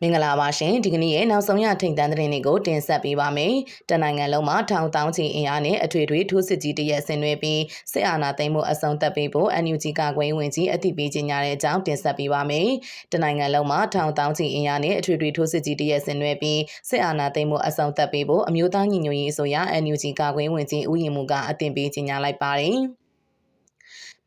မင်္ဂလာပါရှင်ဒီကနေ့ရဲ့နောက်ဆုံးရထိန်တန်းသတင်းတွေကိုတင်ဆက်ပေးပါမယ်။တနိုင်ငံလုံးမှာထောင်တောင်းချီအင်အားနဲ့အထွေထွေထိုးစစ်ကြီးတရက်ဆင်နွှဲပြီးစစ်အာဏာသိမ်းမှုအဆုံးသတ်ပေးဖို့ NUG ကကွယ်ဝင်ကြီးအသိပေးကြေညာတဲ့အကြောင်းတင်ဆက်ပေးပါမယ်။တနိုင်ငံလုံးမှာထောင်တောင်းချီအင်အားနဲ့အထွေထွေထိုးစစ်ကြီးတရက်ဆင်နွှဲပြီးစစ်အာဏာသိမ်းမှုအဆုံးသတ်ပေးဖို့အမျိုးသားညီညွတ်ရေးအစိုးရ NUG ကကွယ်ဝင်ကြီးဦးရင်မူကအသိပေးကြေညာလိုက်ပါတယ်။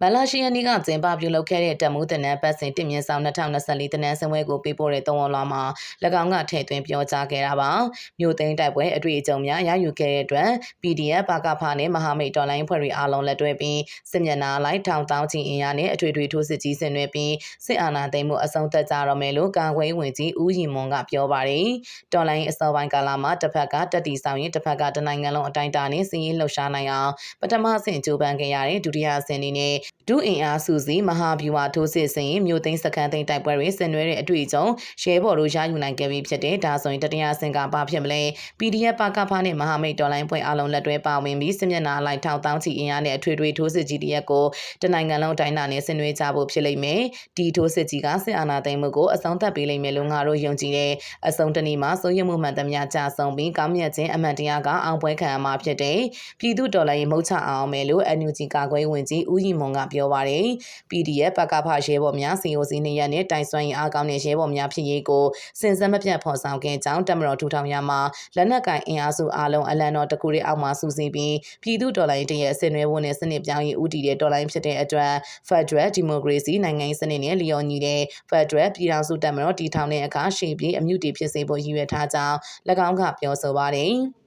မလာရှိယန်နီကကျင်းပပြုလုပ်ခဲ့တဲ့တက်မှုတနန်းပတ်စဉ်တင်မြင့်ဆောင်2024တနန်းစင်ဝဲကိုပေးပို့တဲ့သုံးဝလွားမှာ၎င်းကထည့်သွင်းပြောကြားခဲ့တာပါမြို့သိမ်းတိုက်ပွဲအတွေ့အကြုံများရယူခဲ့တဲ့အတွက် PDF ပါကဖာနဲ့မဟာမိတ်တော်လိုင်းဖွဲ့တွေအားလုံးလက်တွဲပြီးစစ်မျက်နှာလိုက်ထောင်တောင်းချင်အင်အားနဲ့အထွေထွေထိုးစစ်ကြီးဆင်နွှဲပြီးစစ်အာဏာသိမ်းမှုအဆုံးသတ်ကြတော့မယ်လို့ကာကွယ်ဝင်ကြီးဦးရင်မွန်ကပြောပါတယ်တော်လိုင်းအစောပိုင်းကာလမှာတစ်ဖက်ကတက်တီဆောင်ရင်တစ်ဖက်ကတနိုင်ငံလုံးအတိုင်းအတာနဲ့စီးရင်လှုပ်ရှားနိုင်အောင်ပထမဆင့်ကြိုးပမ်းခဲ့ရတဲ့ဒုတိယဆင့်အနေနဲ့ ဒုအင်အားစုစည်းမဟာဗျူဟာထိုးစစ်ဆင်ရင်မြို့သိမ်းစခန်းသိမ်းတိုက်ပွဲတွေဆင်နွှဲတဲ့အတွေ့အကြုံရဲဘော်တို့ရယူနိုင်ခဲ့ပြီးဖြစ်တဲ့ဒါဆိုရင်တတိယဆင်ကပါဖြစ်မလဲ PDF ပါကဖားနဲ့မဟာမိတ်တော်လိုင်းဖွဲ့အားလုံးလက်တွဲပါဝင်ပြီးစစ်မျက်နှာလိုက်ထောက်တောင်းချီအင်အားနဲ့အထွေထွေထိုးစစ်ကြီးတရက်ကိုတနိုင်ငံလုံးတိုင်းနာနဲ့ဆင်နွှဲကြဖို့ဖြစ်လိမ့်မယ်ဒီထိုးစစ်ကြီးကစစ်အာဏာသိမ်းမှုကိုအဆုံးသတ်ပေးလိမ့်မယ်လို့ငါတို့ယုံကြည်တယ်အဆုံးတနေ့မှာစိုးရိမ်မှုမှန်သမျှကြာဆုံးပြီးကောင်းမြတ်ခြင်းအမှန်တရားကအောင်ပွဲခံရမှာဖြစ်တဲ့ပြည်သူတော်လှန်ရေးမုတ်ချအောင်မယ်လို့ NUG ကာကွယ်ဝင်ကြီးဦးရင်မွန်ကပြောပါတယ် PDF ပကဖရဲဘော်များ COC နေရနဲ့တိုင်စွမ်းရင်အားကောင်းတဲ့ရဲဘော်များဖြစ်ရေးကိုစင်စက်မပြတ်ဖော်ဆောင်ခဲ့ကြောင်းတမတော်ထူထောင်ရမှာလက်နက်ကင်အင်အားစုအားလုံးအလံတော်တကူတွေအောက်မှာစုစည်းပြီးပြည်သူတော်လှန်ရေးတရဲ့အစင်နွဲဖို့နဲ့စနစ်ပြောင်းရေးဦးတည်တဲ့တော်လှန်ရေးဖြစ်တဲ့အတွက် Federal Democracy နိုင်ငံရေးစနစ်နဲ့လျော်ညီတဲ့ Federal ပြည်ထောင်စုတမတော်တည်ထောင်တဲ့အခါရှေ့ပြေးအမြုတည်ဖြစ်စေဖို့ရည်ရွယ်ထားကြောင်း၎င်းကပြောဆိုပါတယ်။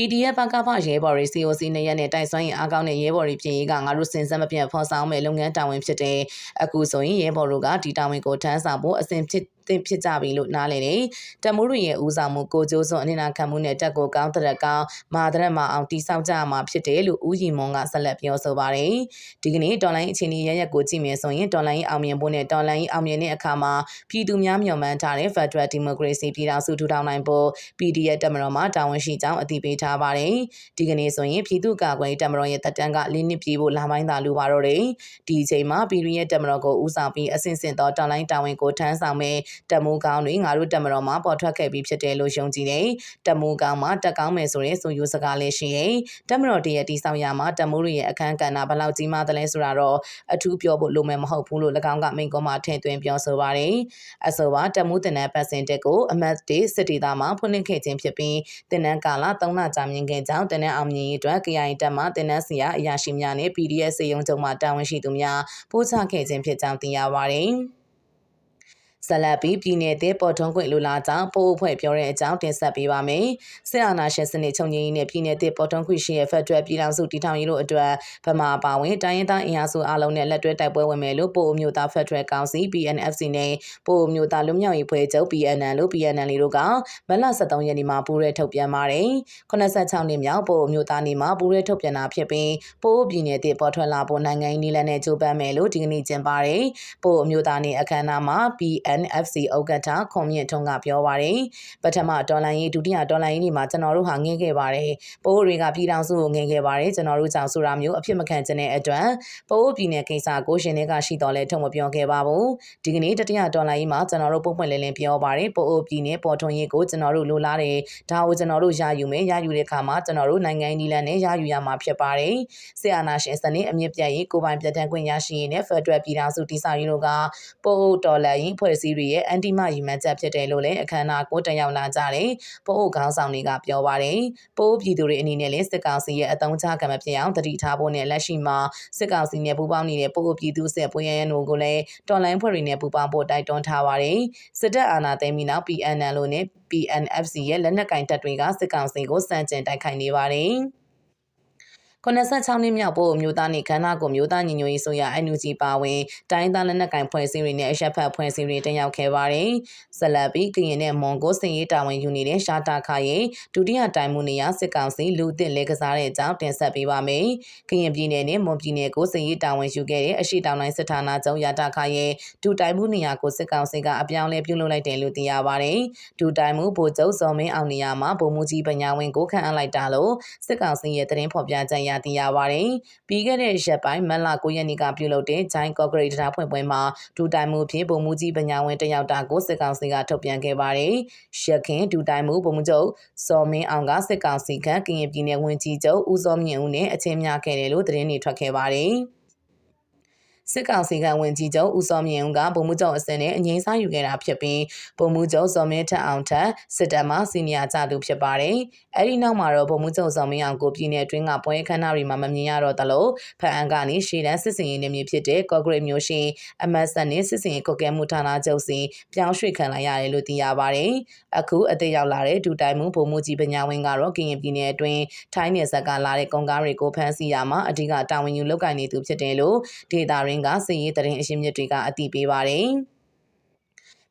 PDF ဘကဖရဲဘော်တွေ COC နေရနဲ့တိုက်စွမ်းရင်အားကောင်းတဲ့ရဲဘော်တွေဖြစ်ရေးကငါတို့စင်စက်မပြတ်ဖော်ဆောင်မဲ့လုပ်ငန်းတာဝန်ဖြစ်တဲ့အခုဆိုရင်ရဲဘော်တို့ကဒီတာဝန်ကိုထမ်းဆောင်ဖို့အစဉ်ဖြစ် သင့်ဖြစ်ကြပြီလို့နားလည်တယ်။တမိုးရရဲ့ဦးဆောင်မှုကိုကျိုးစွန်အနေနာခံမှုနဲ့တက်ကိုကောင်းတဲ့ကောင်းမာဒရက်မအောင်တိဆောက်ကြရမှာဖြစ်တယ်လို့ဦးရီမွန်ကဆက်လက်ပြောဆိုပါတယ်။ဒီကနေ့တော်လိုင်းအခြေအနေရရက်ကိုကြည့်မယ်ဆိုရင်တော်လိုင်းအောင်မြင်ဖို့နဲ့တော်လိုင်းအောင်မြင်တဲ့အခါမှာပြည်သူများမျှော်မှန်းထားတဲ့ Federal Democracy ပြည်ထောင်စုထူထောင်နိုင်ဖို့ PDF တက်မတော်မှာတာဝန်ရှိကြောင်းအသိပေးထားပါတယ်။ဒီကနေ့ဆိုရင်ပြည်သူ့ကာကွယ်တက်မတော်ရဲ့တပ်တန်းကလေးနှစ်ပြေဖို့လာပိုင်းသာလိုပါတော့တယ်။ဒီအချိန်မှာပြည်သူရဲ့တက်မတော်ကိုဦးဆောင်ပြီးအဆင့်ဆင့်သောတော်လိုင်းတာဝန်ကိုထမ်းဆောင်မဲ့တက်မိုးကောင်းတွေငါတို့တက်မတော်မှာပေါ်ထွက်ခဲ့ပြီးဖြစ်တယ်လို့ယုံကြည်တယ်။တက်မိုးကောင်းမှာတက်ကောင်းမယ်ဆိုရင်ဆိုယူစကားလည်းရှိရဲ့။တက်မတော်တရဲ့တီဆောင်ရမှာတက်မိုးတွေရဲ့အခန်းကဏ္ဍဘလောက်ကြီးမားတယ်လဲဆိုတာတော့အထူးပြောဖို့လိုမယ်မဟုတ်ဘူးလို့၎င်းကမိန့်ခွန်းမှာထည့်သွင်းပြောဆိုပါတယ်။အဆိုပါတက်မိုးတင်တဲ့ပတ်စင်တက်ကိုအမတ်တေစစ်တီသားမှာဖွင့်လှစ်ခဲ့ခြင်းဖြစ်ပြီးတင်နန်းကာလ3လကြာမြင့်ခဲ့ကြောင်းတင်နန်းအောင်မြင်ရေးအတွက် KI တက်မှာတင်နန်းစီယာအရာရှိများနဲ့ PDF စေယုံချုပ်မှတာဝန်ရှိသူများပို့ချခဲ့ခြင်းဖြစ်ကြောင်းသိရပါတယ်။ ဇလတ်ပြီးပြည်내တဲ့ပေါ်ထွန်းခွင့်လိုလားကြောင်းပို့အဖွဲ့ပြောတဲ့အကြောင်းတင်ဆက်ပေးပါမယ်။စစ်အာဏာရှင်စနစ်ချုပ်ငြိမ်းရေးနဲ့ပြည်내တဲ့ပေါ်ထွန်းခွင့်ရှိရဲ့ဖက်ဒရယ်ပြည်ထောင်စုတည်ထောင်ရေးတို့အတွက်ဗမာပါဝင်တိုင်းရင်းသားအင်အားစုအလုံးနဲ့လက်တွဲတိုက်ပွဲဝင်မယ်လို့ပို့အမျိုးသားဖက်ဒရယ်ကောင်စီ PNFC နဲ့ပို့အမျိုးသားလူမျိုးရေးဖွဲ့ချုပ် PNN လို့ PNN တို့ကမလ23ရက်နေ့မှာပူးရဲထုတ်ပြန်ပါတယ်။86နှစ်မြောက်ပို့အမျိုးသားနေ့မှာပူးရဲထုတ်ပြန်တာဖြစ်ပြီးပို့ပြည်내တဲ့ပေါ်ထွက်လာဖို့နိုင်ငံရေးနည်းလမ်းနဲ့ကြိုးပမ်းမယ်လို့ဒီကနေ့ကျင်းပါတယ်။ပို့အမျိုးသားနေ့အခမ်းအနားမှာ PN NFC ဥက္ကဋ္ဌခွန်မြင့်ထွန်းကပြောပါတယ်ပထမဒေါ်လာရင်းဒုတိယဒေါ်လာရင်းဒီမှာကျွန်တော်တို့ဟာငင်းခဲ့ပါတယ်ပိုးတွေကပြည်ထောင်စုကိုငင်းခဲ့ပါတယ်ကျွန်တော်တို့ကြောင့်ဆိုတာမျိုးအဖြစ်မခံချင်တဲ့အတွက်ပိုးပြည်နယ်ကိစ္စကိုရှင်တွေကရှိတော်လဲထုံမပြောခဲ့ပါဘူးဒီကနေ့တတိယဒေါ်လာရင်းမှာကျွန်တော်တို့ပုံပွင့်လင်းလင်းပြောပါတယ်ပိုးပြည်နယ်ပေါ်ထွန်းရေးကိုကျွန်တော်တို့လိုလားတယ်ဒါကိုကျွန်တော်တို့ရယူမယ်ရယူတဲ့အခါမှာကျွန်တော်တို့နိုင်ငံနီလန်နဲ့ရယူရမှာဖြစ်ပါတယ်ဆီအာနာရှင်စနစ်အမြင့်ပြတ်ရေးကိုပိုင်ပြတ်တန်းခွင့်ရရှိရေးနဲ့ဖက်ဒရယ်ပြည်ထောင်စုတည်ဆောက်ရေးတို့ကပိုးဒေါ်လာရင်းဖွဲ့စည်းတွေရဲ့အန်တီမရီမန်းချက်ဖြစ်တယ်လို့လည်းအခမ်းအနားကိုတက်ရောက်လာကြတယ်။ပို့အုပ်ခေါင်းဆောင်တွေကပြောပါတယ်။ပို့ပြည်သူတွေအနေနဲ့လည်းစစ်ကောင်စီရဲ့အတုံးချကံမဖြစ်အောင်တတိထားဖို့နဲ့လက်ရှိမှာစစ်ကောင်စီနဲ့ပူးပေါင်းနေတဲ့ပို့ပြည်သူစစ်ပွင့်ရရန်တို့ကိုလည်းတော်လိုင်းဖွဲ့တွေနဲ့ပူးပေါင်းဖို့တိုက်တွန်းထားပါတယ်။စစ်တပ်အာဏာသိမ်းပြီးနောက် PNN လို့နဲ့ PNFC ရဲ့လက်နက်ကင်တပ်တွေကစစ်ကောင်စီကိုစန့်ကျင်တိုက်ခိုက်နေပါတယ်။ 86နှစ်မြောက်ပို့မျိုးသားနေခန္ဓာကိုမျိုးသားညီညွတ်ရေးဆိုရ NUG ပါဝင်တိုင်းသားလက်နက်ကင်ဖွဲ့စည်းတွေနဲ့အရှက်ဖက်ဖွဲ့စည်းတွေတင်ရောက်ခဲ့ပါတယ်။ဇလတ်ပြီးကရင်နဲ့မွန်ကိုစင်ရေးတာဝန်ယူနေတဲ့ရှာတာခရဲ့ဒုတိယတိုင်မှုနေရစစ်ကောင်စီလူသစ်လဲကစားတဲ့အကြောင်းတင်ဆက်ပေးပါမယ်။ကရင်ပြည်နယ်နဲ့မွန်ပြည်နယ်ကိုစင်ရေးတာဝန်ယူခဲ့တဲ့အရှိတောင်တိုင်းစစ်ဌာနချုပ်ယာတာခရဲ့ဒုတိုင်မှုနေရကိုစစ်ကောင်စီကအပြောင်းလဲပြုလုပ်လိုက်တယ်လို့သိရပါတယ်။ဒုတိုင်မှုဗိုလ်ချုပ်စော်မင်းအောင်နေရမှာဗိုလ်မှူးကြီးပညာဝင်းကိုခန့်အပ်လိုက်တာလို့စစ်ကောင်စီရဲ့သတင်းဖော်ပြချက်ရသိရပါတယ်။ပြီးခဲ့တဲ့ရက်ပိုင်းမတ်လ9ရက်နေ့ကပြုလုပ်တဲ့ဂျိုင်းကော့ဂရိတ်တရားဖွင့်ပွဲမှာဒူတိုင်မှုဖြင့်ဗိုလ်မှူးကြီးပညာဝင်တယောက်တာကိုစစ်ကောင်စီကထုတ်ပြန်ခဲ့ပါတယ်။ရခင်ဒူတိုင်မှုဗိုလ်မှူးချုပ်စော်မင်းအောင်ကစစ်ကောင်စီကကရင်ပြည်နယ်ဝန်ကြီးချုပ်ဦးစောမြင့်ဦးနဲ့အချင်းများခဲ့တယ်လို့သတင်းတွေထွက်ခဲ့ပါတယ်။ စစ်ကောင်စီကဝင်ကြီးချုပ်ဦးစောမြင့်ဦးကဗိုလ်မှူးချုပ်အစင်နဲ့အငိမ့်စားယူခဲ့တာဖြစ်ပြီးဗိုလ်မှူးချုပ်စောမင်းထက်အောင်ထက်စစ်တပ်မှစီနီယာကြသူဖြစ်ပါတယ်။အဲဒီနောက်မှာတော့ဗိုလ်မှူးချုပ်စောမင်းအောင်ကိုပြည်နယ်အတွင်းကပွဲခန်းနာတွေမှာမမြင်ရတော့တလို့ဖန်အန်ကနေရှေ့တန်းစစ်စင်ရေးနေမြေဖြစ်တဲ့ကော့ဂရိတ်မျိုးရှိအမတ်ဆန်နဲ့စစ်စင်ရေးကုတ်ကဲမှုဌာနချုပ်စီပြောင်းရွှေ့ခံလိုက်ရတယ်လို့သိရပါတယ်။အခုအသေးရောက်လာတဲ့ဒူတိုင်မှုဗိုလ်မှူးကြီးပညာဝင်းကတော့ကရင်ပြည်နယ်အတွင်းထိုင်းနယ်စပ်ကလာတဲ့ကုန်ကားတွေကိုဖမ်းဆီးရမှာအဓိကတာဝန်ယူလုပ်ကိုင်နေသူဖြစ်တယ်လို့ဒေတာရင်းကစစ်ရေးတရင်အရှင်းမြစ်တွေကအတည်ပြုပါတယ်။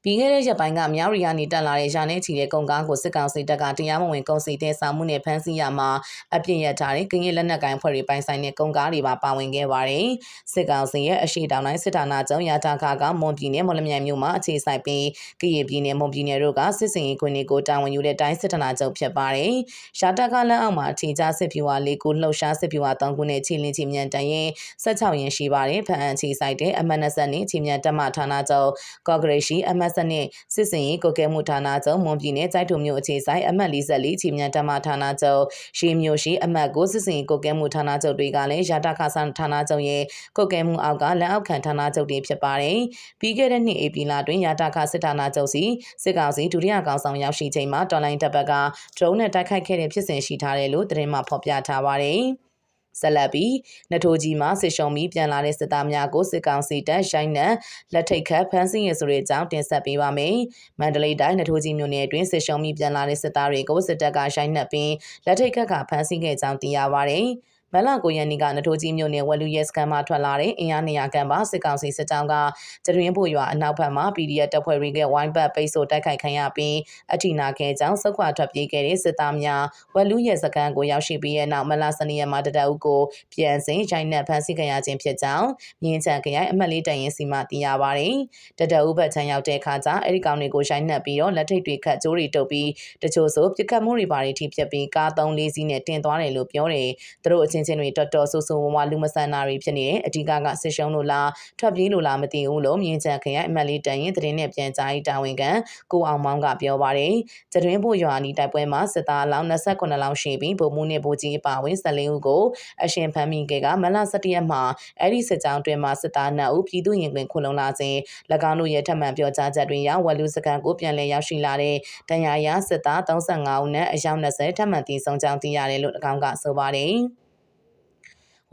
ပြီးခဲ့တဲ့ရက်ပိုင်းကမြရီကနေတက်လာတဲ့ရာနဲ့ချီတဲ့ကုန်ကားကိုစစ်ကောင်စီတပ်ကတရားမဝင်ကုန်စည်တင်ဆောင်မှုနဲ့ဖမ်းဆီးရမှာအပြစ်ရထားတဲ့ကင်းရဲလက်နက်ကိုင်ဖွဲ့တွေပိုင်ဆိုင်တဲ့ကုန်ကားတွေပါပါဝင်ခဲ့ပါတယ်။စစ်ကောင်စီရဲ့အရှိတောင်တိုင်းစစ်ဌာနချုပ်ရာတာခါကမွန်ပြည်နယ်မော်လမြိုင်မြို့မှာအခြေစိုက်ပြီးကရင်ပြည်နယ်မွန်ပြည်နယ်တို့ကစစ်စင်ရေးခွင်တွေကိုတာဝန်ယူတဲ့တိုင်းစစ်ဌာနချုပ်ဖြစ်ပါတယ်။ရာတာခါလမ်းအောက်မှာအခြေချစစ်ဖြူဝါလေးကိုလှုပ်ရှားစစ်ဖြူဝါ၃ခုနဲ့ခြေလင်းချီမြန်တန်ရင်၁၆ရင်ရှိပါတယ်။ဖန်အခြေစိုက်တဲ့အမတ်နဆက်နဲ့ခြေမြန်တမဌာနချုပ်ကော့ဂရိတ်ရှိ MS 2022စစ်စင်ရေးကုကဲမှုဌာနချုပ်မွန်ပြည်နယ်စိုက်ထုံမြို့အခြေဆိုင်အမှတ်44ချင်းမြန်တမဌာနချုပ်ရေမြို့ရှိအမှတ်9စစ်စင်ရေးကုကဲမှုဌာနချုပ်တွေကလည်းရတခါဆန်ဌာနချုပ်ရဲ့ကုကဲမှုအောက်ကလက်အောက်ခံဌာနချုပ်တွေဖြစ်ပါတယ်။ပြီးခဲ့တဲ့နှစ်ဧပြီလတွင်ရတခါစစ်ဌာနချုပ်စီစစ်ကောင်စီဒုတိယကောင်ဆောင်ရောက်ရှိချိန်မှာတော်လိုင်းတပ်ဘက်ကဒရုန်းနဲ့တိုက်ခိုက်ခဲ့တဲ့ဖြစ်စဉ်ရှိထားတယ်လို့သတင်းမှဖော်ပြထားပါတယ်။ ဆက်လက်ပြီးနထိုးကြီးမှာစစ်ရှုံပြီးပြန်လာတဲ့စစ်သားများကိုစစ်ကောင်စီတပ်ရိုက်နှံလက်ထိတ်ခတ်ဖမ်းဆီးရဆိုတဲ့အကြောင်းတင်ဆက်ပေးပါမယ်။မန္တလေးတိုင်းနထိုးကြီးမြို့နယ်အတွင်းစစ်ရှုံပြီးပြန်လာတဲ့စစ်သားတွေကိုစစ်တပ်ကရိုက်နှက်ပြီးလက်ထိတ်ခတ်ကဖမ်းဆီးခဲ့ကြောင်းသိရပါဗျ။ မလကိုရန်နီကနထိုးကြီးမြို့နယ်ဝက်လူရဲစခန်းမှာထွက်လာတဲ့အင်အားနေရာကန်ပါစစ်ကောင်စီစစ်ကြောင်းကကျရင်းဖို့ရွာအနောက်ဘက်မှာ PDF တပ်ဖွဲ့တွေကဝိုင်းပတ်ပိတ်ဆို့တိုက်ခိုက်ခံရပြီးအထိနာခဲ့ကြောင်းစုခွာထွက်ပြေးခဲ့တဲ့စစ်သားများဝက်လူရဲစခန်းကိုရောက်ရှိပြီးတဲ့နောက်မလစနေရက်မှာတတအုပ်ကိုပြန်စင်ရိုက်နှက်ဖမ်းဆီးခံရခြင်းဖြစ်ကြောင်းမြင်းချန်ခရိုင်အမှတ်လေးတရင်စီမှသိရပါတယ်တတအုပ်ဘက်ချမ်းရောက်တဲ့အခါကျအဲ့ဒီကောင်တွေကိုရိုက်နှက်ပြီးတော့လက်ထိတ်တွေခတ်ကြိုးတွေတုပ်ပြီးတချို့ဆိုပြစ်ခတ်မှုတွေပါတွေထိဖြစ်ပြီးကားသုံးလေးစီးနဲ့တင်သွားတယ်လို့ပြောတယ်သူတို့အချင်းချင်းတွေတော်တော်ဆိုးဆိုးဝါးဝါလူမဆန်တာတွေဖြစ်နေတယ်အဓိကကစစ်ရှုံးလို့လားထွက်ပြေးလို့လားမသိဘူးလို့မြင်းချန်ခရိုင်အမတ်လေးတန်ရင်သတင်းနဲ့ပြန်ကြားရေးတာဝန်ခံကိုအောင်မောင်းကပြောပါတယ်ကျတွင်းဖို့ရွာနီတိုက်ပွဲမှာစစ်သားအလောင်း28လောင်းရှိပြီးဗိုလ်မှူးနဲ့ဗိုလ်ကြီးအပါဝင်14ဦးကိုအရှင်ဖမ်းမိခဲ့ကမလ17ရက်မှာအဲ့ဒီစစ်ကြောင်းတွင်မှာစစ်သား2ဦးပြည်သူရင်ခွင်ခုလုံလာစဉ်၎င်းတို့ရဲ့ထပ်မံပြောကြားချက်တွင်ရဝက်လူစကန်ကိုပြန်လည်ရောက်ရှိလာတဲ့တန်ရာရစစ်သား35ဦးနဲ့အယောက်20ထပ်မံတည်ဆုံကြောင်းသိရတယ်လို့၎င်းကဆိုပါတယ်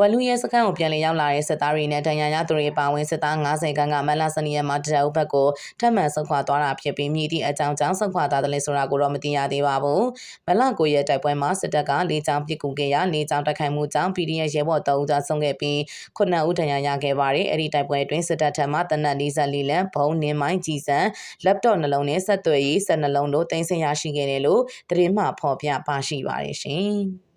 ဝလူရဲစခန်းကိုပြန်လည်ရောက်လာတဲ့စစ်သားတွေနဲ့တန်ရာရသူတွေပါဝင်စစ်သား90ခန်းကမလစနီယမှာတရအုပ်ဘက်ကိုထပ်မံဆုတ်ခွာသွားတာဖြစ်ပြီးမြည်သည့်အကြောင်းကြောင့်ဆုတ်ခွာသွားတယ်ဆိုတာကိုတော့မသိရသေးပါဘူး။မလကိုရဲတိုက်ပွဲမှာစစ်တပ်ကလေးချောင်းပစ်ကူခဲ့ရလေးချောင်းတိုက်ခိုက်မှုကြောင့် PDF ရဲဘော်3ဦးသာဆုံးခဲ့ပြီး9ဦးဒဏ်ရာရခဲ့ပါတယ်။အဲ့ဒီတိုက်ပွဲအတွင်းစစ်တပ်ထံမှတနက်44လမ်းဘုံနင်းမိုင်းကြီးစံ laptop နှလုံးနဲ့ဆက်သွယ်ရေးဆက်နှလုံးတို့တင်ဆက်ရရှိခဲ့တယ်လို့သတင်းမှဖော်ပြပါရှိပါတယ်ရှင်။